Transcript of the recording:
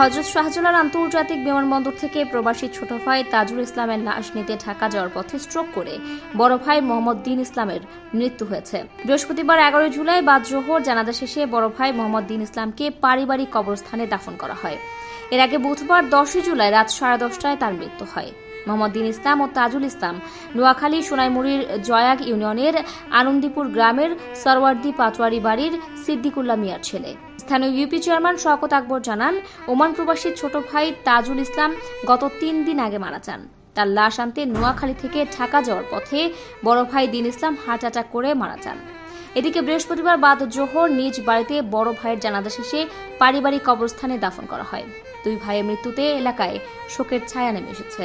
হজরত শাহজালাল আন্তর্জাতিক বিমানবন্দর থেকে প্রবাসী ছোট ভাই তাজুল ইসলামের লাশ নিতে ঢাকা যাওয়ার পথে স্ট্রোক করে বড় ভাই মোহাম্মদ দিন ইসলামের মৃত্যু হয়েছে। বৃহস্পতিবার এগারোই জুলাই বাদ জোহর জানাজা শেষে বড় ভাই মোহাম্মদ দিন ইসলামকে পারিবারিক কবরস্থানে দাফন করা হয়। এর আগে বুধবার দশই জুলাই রাত সাড়ে দশটায় তার মৃত্যু হয়। মোহাম্মদ দিন ইসলাম ও তাজুল ইসলাম নোয়াখালী সোনাইমুড়ির জয়াগ ইউনিয়নের আনন্দীপুর গ্রামের সরওয়ার্দি পাটোয়ারি বাড়ির সিদ্দিকুল্লাহ মিয়ার ছেলে। স্থানীয় ইউপি চেয়ারম্যান শওকত আকবর জানান, ওমান প্রবাসী ছোট ভাই তাজুল ইসলাম গত তিন দিন আগে মারা যান। তার লাশ আনতে নোয়াখালী থেকে ঢাকা যাওয়ার পথে বড় ভাই দিন ইসলাম হার্ট অ্যাটাক করে মারা যান। এদিকে বৃহস্পতিবার বাদ জোহর নিজ বাড়িতে বড় ভাইয়ের জানাজা শেষে পারিবারিক কবরস্থানে দাফন করা হয়। দুই ভাইয়ের মৃত্যুতে এলাকায় শোকের ছায়া নেমে এসেছে।